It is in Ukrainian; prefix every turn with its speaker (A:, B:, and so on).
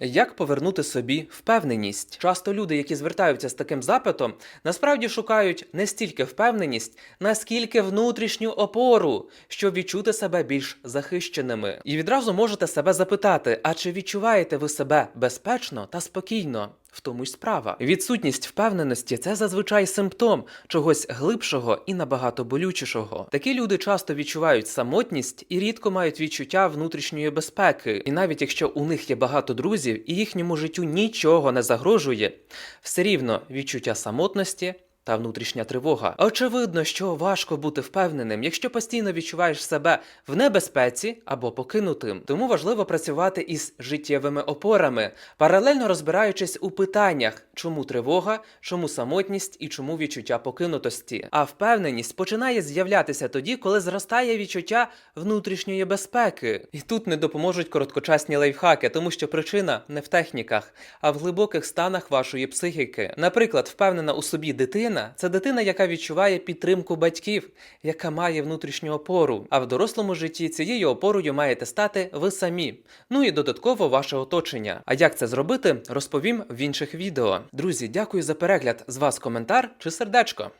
A: Як повернути собі впевненість? Часто люди, які звертаються з таким запитом, насправді шукають не стільки впевненість, наскільки внутрішню опору, щоб відчути себе більш захищеними. І відразу можете себе запитати: а чи відчуваєте ви себе безпечно та спокійно? В тому й справа. Відсутність впевненості це зазвичай симптом чогось глибшого і набагато болючішого. Такі люди часто відчувають самотність і рідко мають відчуття внутрішньої безпеки. І навіть якщо у них є багато друзів і їхньому життю нічого не загрожує, все рівно відчуття самотності. Та внутрішня тривога. Очевидно, що важко бути впевненим, якщо постійно відчуваєш себе в небезпеці або покинутим. Тому важливо працювати із життєвими опорами, паралельно розбираючись у питаннях, чому тривога, чому самотність і чому відчуття покинутості. А впевненість починає з'являтися тоді, коли зростає відчуття внутрішньої безпеки. І тут не допоможуть короткочасні лайфхаки, тому що причина не в техніках, а в глибоких станах вашої психіки. Наприклад, впевнена у собі дитина це дитина, яка відчуває підтримку батьків, яка має внутрішню опору. А в дорослому житті цією опорою маєте стати ви самі. Ну і додатково ваше оточення. А як це зробити, розповім в інших відео. Друзі, дякую за перегляд. З вас коментар чи сердечко.